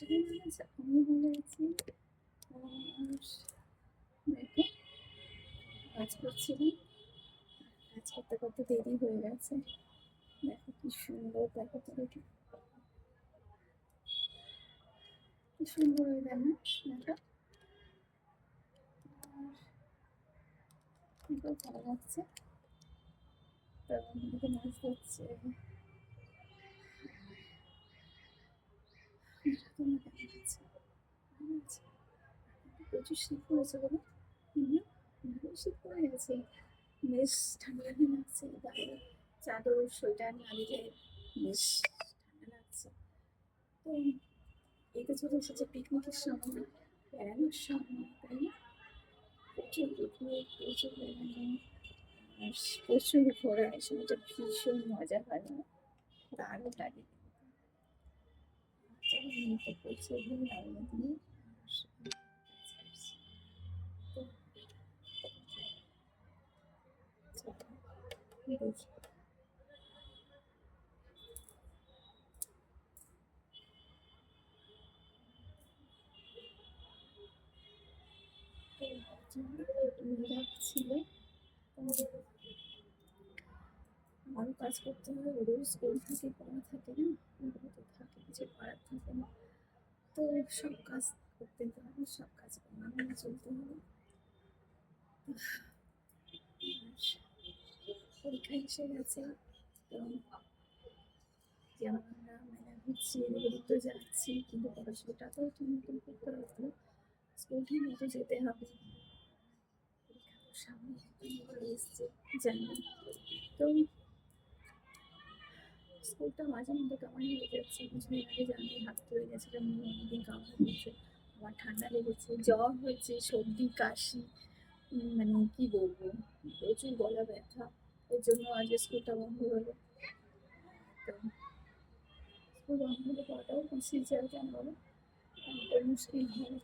আমি ভালো আছি দেখো কাজ করছিলাম কাজ করতে করতে দেরি হয়ে গেছে দেখো কি সুন্দর দেখো কি সুন্দর হয়ে দেয় না লাগছে তো মাছ ধরছে তোমরা কেমন আছো ভালো আছো প্রচুর শীত পড়েছে বলো? ভালো শীত পড়ে গেছে বেশ ঠান্ডা লাগছে গায়ে চাদর, সোয়েটার না দিলে বেশ ঠান্ডা লাগছে। তো এটা চলে এসেছে পিকনিকের সময়, বেড়ানোর সময়, তাই না? প্রচুর পিকনিক প্রচুর বেড়ানো প্রচুর ঘোরা, এই সময়টা ভীষণ মজা হয় না? দারুণ লাগে। প্রচুর ঘুরে লাগিয়ে দেখি ছিল আমারও কাজ করতে হবে ওরও স্কুল থাকে পড়া থাকে না তো থাকে কিছু করার থাকে না তো সব কাজ করতে হবে সব কাজ মেনে চলতে হবে পরীক্ষা এসে গেছে। তো যেমন আমরা মানে এদিক তো যাচ্ছি, কিন্তু পড়াশোনাটা তো মতন করতে হবে স্কুল ঠিক মতো যেতে হবে। সামনে এসছে, জানি। তো স্কুলটা মাঝে মধ্যে কেমন হয়ে যাচ্ছে কিছুদিন আগে জানি হাত ধরে গেছিলাম অনেকদিন কামড় হয়েছে আমার ঠান্ডা লেগেছে, জ্বর হয়েছে, সর্দি, কাশি মানে কি বলব, প্রচুর গলা ব্যথা। এর জন্য আজ স্কুলটা বন্ধ হলো। স্কুল বন্ধ হলে পড়াটাও পিছিয়ে যায় কেন বলো? একটা মুশকিল হয়।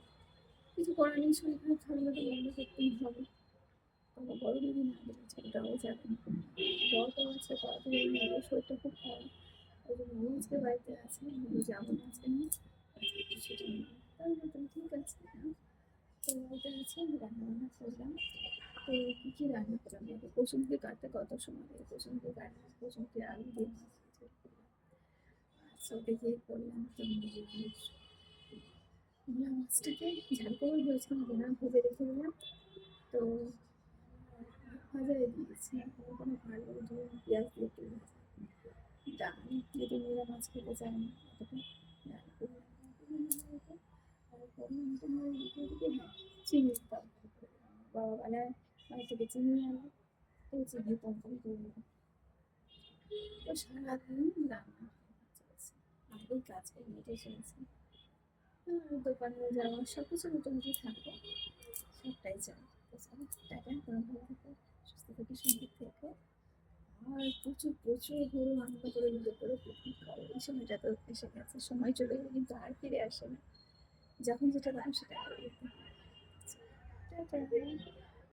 কিছু করার নেই, শরীর খারাপ থাকলে তো বন্ধ করতেই হবে। বড় দিদি না গেলে ছোটটাও যাবে বড় তো আছে তাড়াতাড়ি মেয়ের শরীরটা খুব খারাপ। ওই জন্য আজকে বাড়িতে আছি, আমি যাব না আজকে। না আজকে তার ঠিক আছে হ্যাঁ। তো বাড়িতে আছি রান্না বান্না করলাম। তো কী কী রান্না করলাম দেখো পশুমকে কাটতে কত সময় লাগে? পশুমকে কাটতে পশুমকে আলু দিয়ে মাছ ভাজা করলাম। ভোলা মাছটাকে ঝাল করে হয়েছিলাম ভোলা ভেজে রেখে দিলাম। তো ভাজাই দিয়েছি কোনো ভালো ধরুন পেঁয়াজ দিয়ে ভাজা ডাল যদি মেয়েরা মাছ খেতে চায় না। তখন ডাল তোমার এদিকে হ্যাঁ চিনি বাবা বেলায় বাড়ি থেকে তো সারাদিন সব কিছু মোটামুটি থাকবে সবটাই থাকো আর প্রচুর প্রচুর গরু আনন্দ করে নিজে করে পিকনিক করে এই সময়টা তো এসে গেছে সময় চলে গেলে কিন্তু আর ফিরে আসে না যখন যেটা দাম সেটা করে